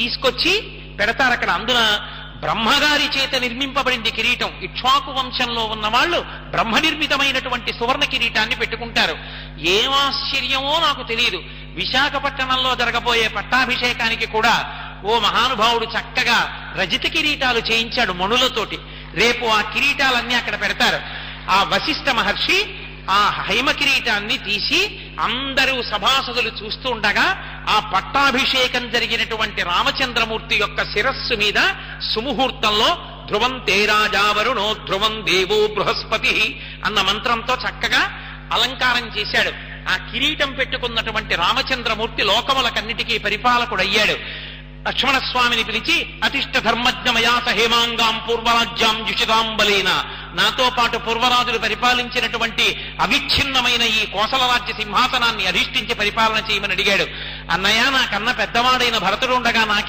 తీసుకొచ్చి పెడతారు అక్కడ. అందున బ్రహ్మగారి చేత నిర్మింపబడింది కిరీటం. ఇక్ష్వాకు వంశంలో ఉన్న వాళ్ళు బ్రహ్మ నిర్మితమైనటువంటి సువర్ణ కిరీటాన్ని పెట్టుకుంటారు. ఏం ఆశ్చర్యమో నాకు తెలియదు. విశాఖపట్టణంలో జరగబోయే పట్టాభిషేకానికి కూడా ఓ మహానుభావుడు చక్కగా రజిత కిరీటాలు చేయించాడు మణులతోటి. రేపు ఆ కిరీటాలన్నీ అక్కడ పెడతారు. ఆ వశిష్ఠ మహర్షి ఆ హైమ కిరీటాన్ని తీసి అందరూ సభాసదులు చూస్తూ ఉండగా ఆ పట్టాభిషేకం జరిగినటువంటి రామచంద్రమూర్తి యొక్క శిరస్సు మీద సుముహూర్తంలో ధ్రువం తేరాజావరుణో ధ్రువం దేవో బృహస్పతి అన్న మంత్రంతో చక్కగా అలంకారం చేశాడు. ఆ కిరీటం పెట్టుకున్నటువంటి రామచంద్రమూర్తి లోకములకన్నిటికీ పరిపాలకుడయ్యాడు. లక్ష్మణస్వామిని పిలిచి అతిష్ట ధర్మజ్ఞమయాస హేమాంగాం పూర్వరాజ్యాం యుషితాంబలైన నాతో పాటు పూర్వరాజులు పరిపాలించినటువంటి అవిచ్ఛిన్నమైన ఈ కోసల రాజ్య సింహాసనాన్ని అధిష్ఠించి పరిపాలన చేయమని అడిగాడు. అన్నయ్య నాకన్న పెద్దవాడైన భరతుడు ఉండగా నాకే